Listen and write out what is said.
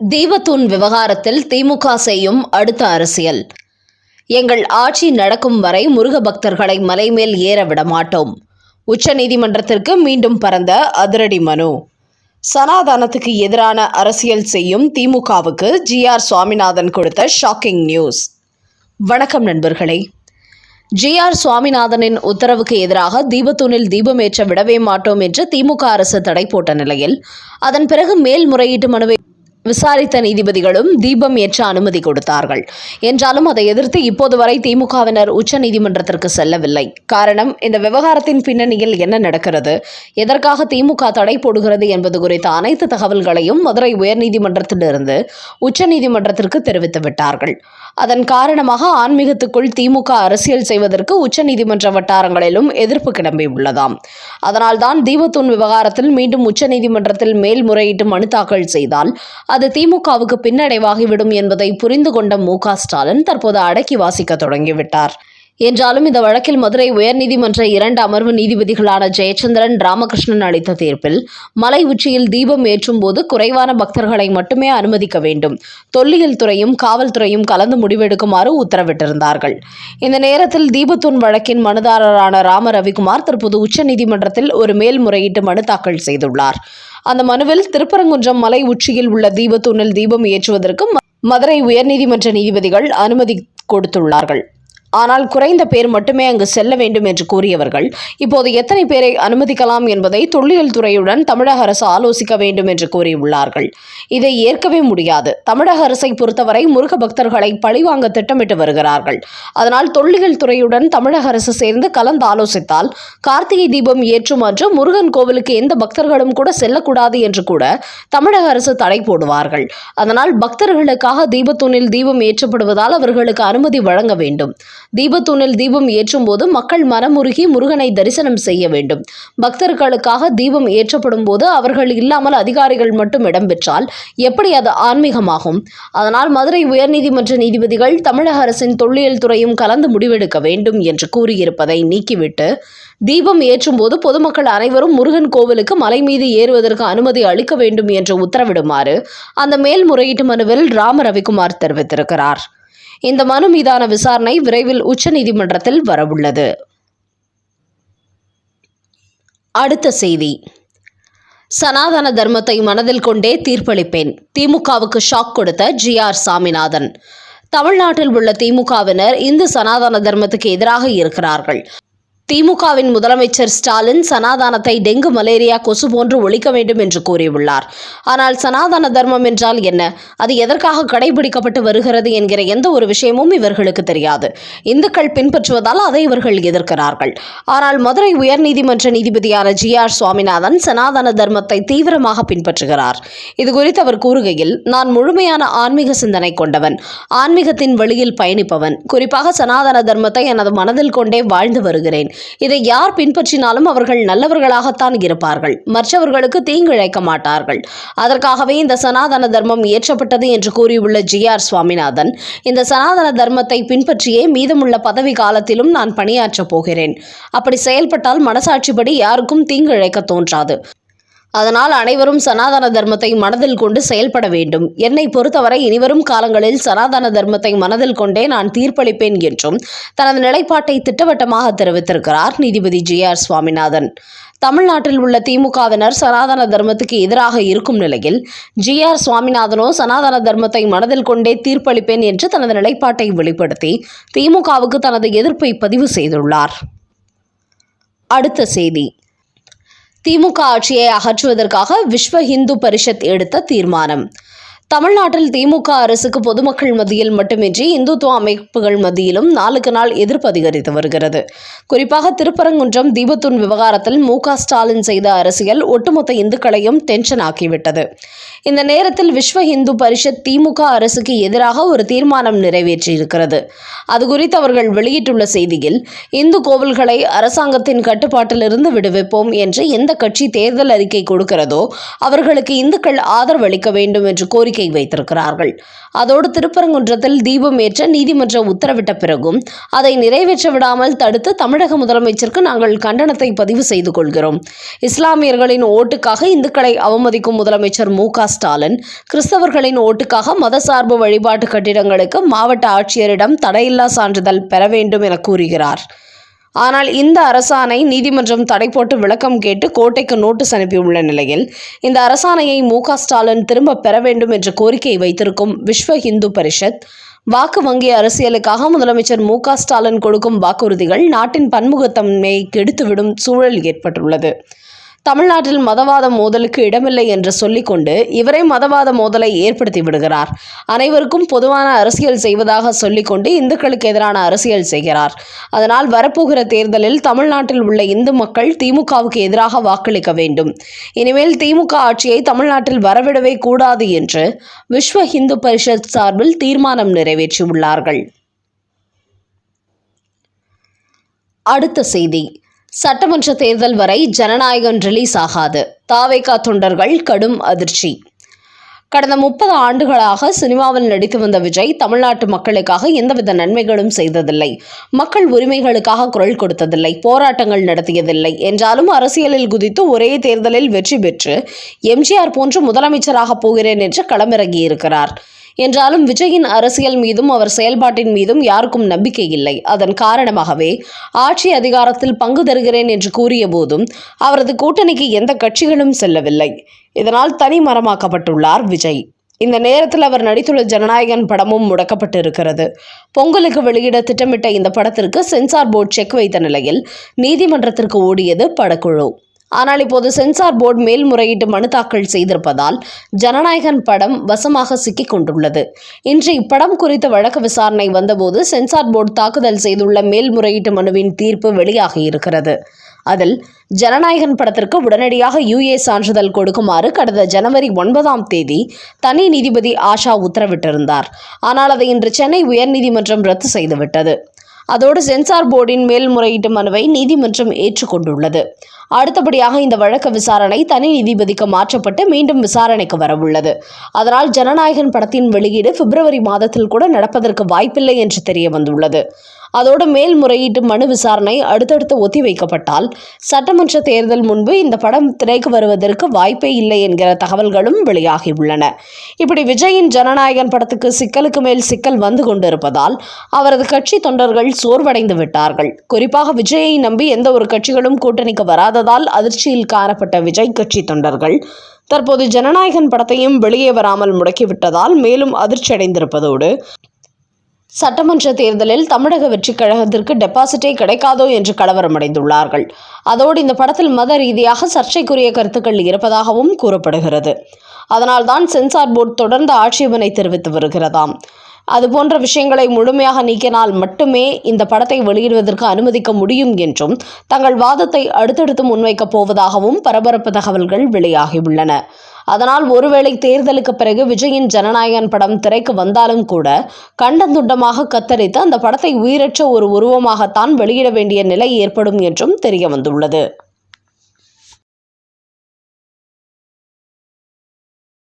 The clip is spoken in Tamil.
தீபத்தூண் விவகாரத்தில் திமுக செய்யும் அடுத்த அரசியல். எங்கள் ஆட்சி நடக்கும் வரை முருக பக்தர்களை மலைமேல் ஏற விட மாட்டோம். உச்சநீதிமன்றத்திற்கு மீண்டும் பறந்த அதிரடி மனு. சனாதனத்துக்கு எதிரான அரசியல் செய்யும் திமுகவுக்கு ஜி ஆர் சுவாமிநாதன் கொடுத்த ஷாக்கிங் நியூஸ். வணக்கம் நண்பர்களே. ஜி ஆர் சுவாமிநாதனின் உத்தரவுக்கு எதிராக தீபத்தூணில் தீபமேற்ற விடவே மாட்டோம் என்று திமுக அரசு தடை போட்ட நிலையில் அதன் பிறகு மேல்முறையீட்டு மனுவை விசாரித்த நீதிபதிகளும் தீபம் ஏற்ற அனுமதி கொடுத்தார்கள். என்றாலும் அதை எதிர்த்து இப்போது வரை திமுகவினர் உச்சநீதிமன்றத்திற்கு செல்லவில்லை. காரணம் இந்த விவகாரத்தின் பின்னணியில் என்ன நடக்கிறது? எதற்காக திமுக தடை போடுகிறது என்பது குறித்த அனைத்து தகவல்களையும் மதுரை உயர்நீதிமன்றத்திலிருந்து உச்சநீதிமன்றத்திற்கு தெரிவித்து விட்டார்கள் அதன் காரணமாக ஆன்மீகத்துக்குள் திமுக அரசியல் செய்வதற்கு உச்சநீதிமன்ற வட்டாரங்களிலும் எதிர்ப்பு கிளம்பியுள்ளதாம் அதனால்தான் தீபத்தூன் விவகாரத்தில் மீண்டும் உச்சநீதிமன்றத்தில் மேல்முறையீட்டு மனு தாக்கல் செய்தால் அது திமுகவுக்கு பின்னடைவாகிவிடும் என்பதை புரிந்து கொண்ட மு ஸ்டாலின் தற்போது அடக்கி வாசிக்க தொடங்கிவிட்டார். என்றாலும் இந்த வழக்கில் மதுரை உயர்நீதிமன்ற இரண்டு அமர்வு நீதிபதிகளான ஜெயச்சந்திரன் ராமகிருஷ்ணன் அளித்த தீர்ப்பில் மலை உச்சியில் தீபம் ஏற்றும் போது குறைவான பக்தர்களை மட்டுமே அனுமதிக்க வேண்டும். தொல்லியல் துறையும் காவல்துறையும் கலந்து முடிவெடுக்குமாறு உத்தரவிட்டிருந்தார்கள். இந்த நேரத்தில் தீபத்தூன் வழக்கின் மனுதாரரான ராம ரவிக்குமார் தற்போது உச்சநீதிமன்றத்தில் ஒரு மேல்முறையீட்டு மனு தாக்கல் செய்துள்ளார். அந்த மனுவில் திருப்பரங்குன்றம் மலை உச்சியில் உள்ள தீபத்தூணில் தீபம் ஏற்றுவதற்கு மதுரை உயர்நீதிமன்ற நீதிபதிகள் அனுமதி கொடுத்துள்ளார்கள். ஆனால் குறைந்த பேர் மட்டுமே அங்கு செல்ல வேண்டும் என்று கூறியவர்கள் இப்போது எத்தனை பேரை அனுமதிக்கலாம் என்பதை தொல்லியல் துறையுடன் தமிழக அரசு ஆலோசிக்க வேண்டும் என்று கூறியுள்ளார்கள். இதை ஏற்கவே முடியாது. தமிழக அரசை பொறுத்தவரை முருக பக்தர்களை பழிவாங்க திட்டமிட்டு வருகிறார்கள். அதனால் தொல்லியல் துறையுடன் தமிழக அரசு சேர்ந்து கலந்து ஆலோசித்தால் கார்த்திகை தீபம் ஏற்றும் அன்று முருகன் கோவிலுக்கு எந்த பக்தர்களும் கூட செல்லக்கூடாது என்று கூட தமிழக அரசு தடை போடுவார்கள். அதனால் பக்தர்களுக்காக தீபத்தூணில் தீபம் ஏற்றப்படுவதால் அவர்களுக்கு அனுமதி வழங்க வேண்டும். தீபத்தூணில் தீபம் ஏற்றும் போது மக்கள் மனமுருகி முருகனை தரிசனம் செய்ய வேண்டும். பக்தர்களுக்காக தீபம் ஏற்றப்படும் போது அவர்கள் இல்லாமல் அதிகாரிகள் மட்டும் இடம்பெற்றால் எப்படி அது ஆன்மீகமாகும்? அதனால் மதுரை உயர்நீதிமன்ற நீதிபதிகள் தமிழக அரசின் தொல்லியல் துறையும் கலந்து முடிவெடுக்க வேண்டும் என்று கூறியிருப்பதை நீக்கிவிட்டு தீபம் ஏற்றும் போது பொதுமக்கள் அனைவரும் முருகன் கோவிலுக்கு மலை மீது ஏறுவதற்கு அனுமதி அளிக்க வேண்டும் என்று உத்தரவிடுமாறு அந்த மேல்முறையீட்டு மனுவில் ராம ரவிக்குமார் தெரிவித்திருக்கிறார். இந்த மனு மீதான விசாரணை விரைவில் உச்சநீதிமன்றத்தில் வரவுள்ளது. அடுத்த செய்தி. சனாதன தர்மத்தை மனதில் கொண்டே தீர்ப்பளிப்பேன். திமுகவுக்கு ஷாக் கொடுத்த ஜி ஆர் சாமிநாதன். தமிழ்நாட்டில் உள்ள திமுகவினர் இந்து சனாதன தர்மத்துக்கு எதிராக இருக்கிறார்கள். திமுகவின் முதலமைச்சர் ஸ்டாலின் சனாதானத்தை டெங்கு மலேரியா கொசு போன்று ஒழிக்க வேண்டும் என்று கூறியுள்ளார். ஆனால் சனாதன தர்மம் என்றால் என்ன? அது எதற்காக கடைபிடிக்கப்பட்டு வருகிறது என்கிற எந்த ஒரு விஷயமும் இவர்களுக்கு தெரியாது. இந்துக்கள் பின்பற்றுவதால் அதை இவர்கள் எதிர்க்கிறார்கள். ஆனால் மதுரை உயர்நீதிமன்ற நீதிபதியான ஜி ஆர் சுவாமிநாதன் சனாதன தர்மத்தை தீவிரமாக பின்பற்றுகிறார். இது குறித்து அவர் கூறுகையில் நான் முழுமையான ஆன்மீக சிந்தனை கொண்டவன் ஆன்மீகத்தின் வழியில் பயணிப்பவன். குறிப்பாக சனாதன தர்மத்தை எனது மனதில் கொண்டே வாழ்ந்து வருகிறேன். இதை யார் பின்பற்றினாலும் அவர்கள் நல்லவர்களாகத்தான் இருப்பார்கள். மற்றவர்களுக்கு தீங்கிழைக்க மாட்டார்கள். அதற்காகவே இந்த சனாதன தர்மம் இயற்றப்பட்டது என்று கூறியுள்ள ஜி ஆர் சுவாமிநாதன் இந்த சனாதன தர்மத்தை பின்பற்றியே மீதமுள்ள பதவி காலத்திலும் நான் பணியாற்றப் போகிறேன். அப்படி செயல்பட்டால் மனசாட்சிப்படி யாருக்கும் தீங்கிழைக்க தோன்றாது. அதனால் அனைவரும் சனாதன தர்மத்தை மனதில் கொண்டு செயல்பட வேண்டும். என்னை பொறுத்தவரை இனிவரும் காலங்களில் சனாதன தர்மத்தை மனதில் கொண்டே நான் தீர்ப்பளிப்பேன் என்றும் தனது நிலைப்பாட்டை திட்டவட்டமாக தெரிவித்திருக்கிறார் நீதிபதி ஜி ஆர் சுவாமிநாதன். தமிழ்நாட்டில் உள்ள திமுகவினர் சனாதன தர்மத்துக்கு எதிராக இருக்கும் நிலையில் ஜி ஆர் சுவாமிநாதனோ சனாதன தர்மத்தை மனதில் கொண்டே தீர்ப்பளிப்பேன் என்று தனது நிலைப்பாட்டை வெளிப்படுத்தி திமுகவுக்கு தனது எதிர்ப்பை பதிவு செய்துள்ளார். அடுத்த செய்தி. திமுக ஆட்சியை அகற்றுவதற்காக விஸ்வ இந்து பரிஷத் எடுத்த தீர்மானம். தமிழ்நாட்டில் திமுக அரசுக்கு பொதுமக்கள் மத்தியில் மட்டுமின்றி இந்துத்துவ அமைப்புகள் மத்தியிலும் நாளுக்கு நாள் எதிர்ப்பு அதிகரித்து வருகிறது. குறிப்பாக திருப்பரங்குன்றம் தீபத்துன் விவகாரத்தில் மு ஸ்டாலின் செய்த அரசியல் ஒட்டுமொத்த இந்துக்களையும் டென்ஷன் ஆக்கிவிட்டது. இந்த நேரத்தில் விஸ்வ இந்து பரிஷத் திமுக அரசுக்கு எதிராக ஒரு தீர்மானம் நிறைவேற்றியிருக்கிறது. அது குறித்து அவர்கள் வெளியிட்டுள்ள செய்தியில் இந்து கோவில்களை அரசாங்கத்தின் கட்டுப்பாட்டிலிருந்து விடுவிப்போம் என்று எந்த கட்சி தேர்தல் அறிக்கை கொடுக்கிறதோ அவர்களுக்கு இந்துக்கள் ஆதரவளிக்க வேண்டும் என்று கோரிக்கை கோரிக்கை வைத்திருக்கிறார்கள். அதோடு திருப்பரங்குன்றத்தில் தீபம் ஏற்ற நீதிமன்றம் உத்தரவிட்ட பிறகும் அதை நிறைவேற்ற விடாமல் தடுத்து தமிழக முதலமைச்சருக்கு நாங்கள் கண்டனத்தை பதிவு செய்து கொள்கிறோம். இஸ்லாமியர்களின் ஓட்டுக்காக இந்துக்களை அவமதிக்கும் முதலமைச்சர் மு ஸ்டாலின் கிறிஸ்தவர்களின் ஓட்டுக்காக மதசார்பு வழிபாட்டு கட்டிடங்களுக்கு மாவட்ட ஆட்சியரிடம் தடையில்லா சான்றிதழ் பெற வேண்டும் என கூறுகிறார். ஆனால் இந்த அரசாணை நீதிமன்றம் தடை போட்டு விளக்கம் கேட்டு கோட்டைக்கு நோட்டீஸ் அனுப்பியுள்ள நிலையில் இந்த அரசாணையை மு ஸ்டாலின் திரும்ப பெற வேண்டும் என்ற கோரிக்கை வைத்திருக்கும் விஸ்வ இந்து பரிஷத் வாக்கு வங்கி அரசியலுக்காக முதலமைச்சர் மு ஸ்டாலின் கொடுக்கும் வாக்குறுதிகள் நாட்டின் பன்முகத்தன்மையை கெடுத்துவிடும் சூழல் ஏற்பட்டுள்ளது. தமிழ்நாட்டில் மதவாத மோதலுக்கு இடமில்லை என்று சொல்லிக்கொண்டு இவரே மதவாத மோதலை ஏற்படுத்தி விடுகிறார். அனைவருக்கும் பொதுவான அரசியல் செய்வதாக சொல்லிக்கொண்டு இந்துக்களுக்கு எதிரான அரசியல் செய்கிறார். அதனால் வரப்போகிற தேர்தலில் தமிழ்நாட்டில் உள்ள இந்து மக்கள் திமுகவுக்கு எதிராக வாக்களிக்க வேண்டும். இனிமேல் திமுக ஆட்சியை தமிழ்நாட்டில் வரவிடவே கூடாது என்று விஸ்வ இந்து பரிஷத் சார்பில் தீர்மானம் நிறைவேற்றியுள்ளார்கள். அடுத்த செய்தி. சட்டமன்ற தேர்தல் வரை ஜனநாயகம் ரிலீஸ் ஆகாது. தாவேகா தொண்டர்கள் கடும் அதிர்ச்சி. கடந்த முப்பது ஆண்டுகளாக சினிமாவில் நடித்து வந்த விஜய் தமிழ்நாட்டு மக்களுக்காக எந்தவித நன்மைகளும் செய்ததில்லை. மக்கள் உரிமைகளுக்காக குரல் கொடுத்ததில்லை. போராட்டங்கள் நடத்தியதில்லை. என்றாலும் அரசியலில் குதித்து ஒரே தேர்தலில் வெற்றி பெற்று எம்ஜிஆர் போன்று முதலமைச்சராக போகிறேன் என்று களமிறங்கியிருக்கிறார். என்றாலும் விஜயின் அரசியல் மீதும் அவர் செயல்பாட்டின் மீதும் யாருக்கும் நம்பிக்கை இல்லை. அதன் காரணமாகவே ஆட்சி அதிகாரத்தில் பங்கு தருகிறேன் என்று கூறிய போதும் அவரது கூட்டணிக்கு எந்த கட்சிகளும் செல்லவில்லை. இதனால் தனி மரமாக்கப்பட்டுள்ளார் விஜய். இந்த நேரத்தில் அவர் நடித்துள்ள ஜனநாயகன் படமும் முடக்கப்பட்டு இருக்கிறது பொங்கலுக்கு வெளியிட திட்டமிட்ட இந்த படத்திற்கு சென்சார் போர்டு செக் வைத்த நிலையில் நீதிமன்றத்திற்கு ஓடியது படக்குழு. ஆனால் இப்போது சென்சார் போர்டு மேல்முறையீட்டு மனு தாக்கல் செய்திருப்பதால் ஜனநாயகன் படம் வசமாக சிக்கிக் கொண்டுள்ளது இன்று இப்படம் குறித்த வழக்கு விசாரணை வந்தபோது சென்சார் போர்டு தாக்குதல் செய்துள்ள மேல்முறையீட்டு மனுவின் தீர்ப்பு வெளியாகியிருக்கிறது. அதில் ஜனநாயகன் படத்திற்கு உடனடியாக யுஏ சான்றிதழ் கொடுக்குமாறு கடந்த ஜனவரி ஒன்பதாம் தேதி தனி நீதிபதி ஆஷா உத்தரவிட்டிருந்தார். ஆனால் அதை இன்று சென்னை உயர்நீதிமன்றம் ரத்து செய்துவிட்டது. அதோடு சென்சார் போர்டின் மேல்முறையீட்டு மனுவை நீதிமன்றம் ஏற்றுக்கொண்டுள்ளது. அடுத்தபடியாக இந்த வழக்கு விசாரணை தனி நீதிபதிக்கு மாற்றப்பட்டு மீண்டும் விசாரணைக்கு வரவுள்ளது. அதனால் ஜனநாயகன் படத்தின் வெளியீடு பிப்ரவரி மாதத்தில் கூட நடப்பதற்கு வாய்ப்பில்லை என்று தெரிய வந்துள்ளது. அதோடு மேல்முறையீட்டு மனு விசாரணை அடுத்தடுத்து ஒத்திவைக்கப்பட்டால் சட்டமன்ற தேர்தல் முன்பு இந்த படம் திரைக்கு வருவதற்கு வாய்ப்பே இல்லை என்கிற தகவல்களும் வெளியாகியுள்ளன இப்படி விஜயின் ஜனநாயகன் படத்துக்கு சிக்கலுக்கு மேல் சிக்கல் வந்து கொண்டிருப்பதால் அவரது கட்சி தொண்டர்கள் சோர்வடைந்து விட்டார்கள். குறிப்பாக விஜயை நம்பி எந்த ஒரு கட்சிகளும் கூட்டணிக்கு வராததால் அதிர்ச்சியில் காணப்பட்ட விஜய் கட்சி தொண்டர்கள் தற்போது ஜனநாயகன் படத்தையும் வெளியே வராமல் முடக்கிவிட்டதால் மேலும் அதிர்ச்சியடைந்திருப்பதோடு சட்டமன்ற தேர்தலில் தமிழக வெற்றிக் கழகத்திற்கு டெபாசிட்டே கிடைக்காதோ என்று கலவரமடைந்துள்ளார்கள். அதோடு இந்த படத்தில் மத ரீதியாக சர்ச்சைக்குரிய கருத்துக்கள் இருப்பதாகவும் கூறப்படுகிறது. அதனால்தான் சென்சார் போர்டு தொடர்ந்து ஆட்சேபனை தெரிவித்து வருகிறதாம். அதுபோன்ற விஷயங்களை முழுமையாக நீக்கினால் மட்டுமே இந்த படத்தை வெளியிடுவதற்கு அனுமதிக்க முடியும் என்றும் தங்கள் வாதத்தை அடுத்தடுத்து முன்வைக்கப் போவதாகவும் பரபரப்பு தகவல்கள் வெளியாகியுள்ளன. அதனால் ஒருவேளை தேர்தலுக்கு பிறகு விஜயின் ஜனநாயகன் படம் திரைக்கு வந்தாலும் கூட கண்டந்துண்டமாக கத்தரித்து அந்த படத்தை உயிரற்ற ஒரு உருவமாகத்தான் வெளியிட வேண்டிய நிலை ஏற்படும் என்றும் தெரிய வந்துள்ளது.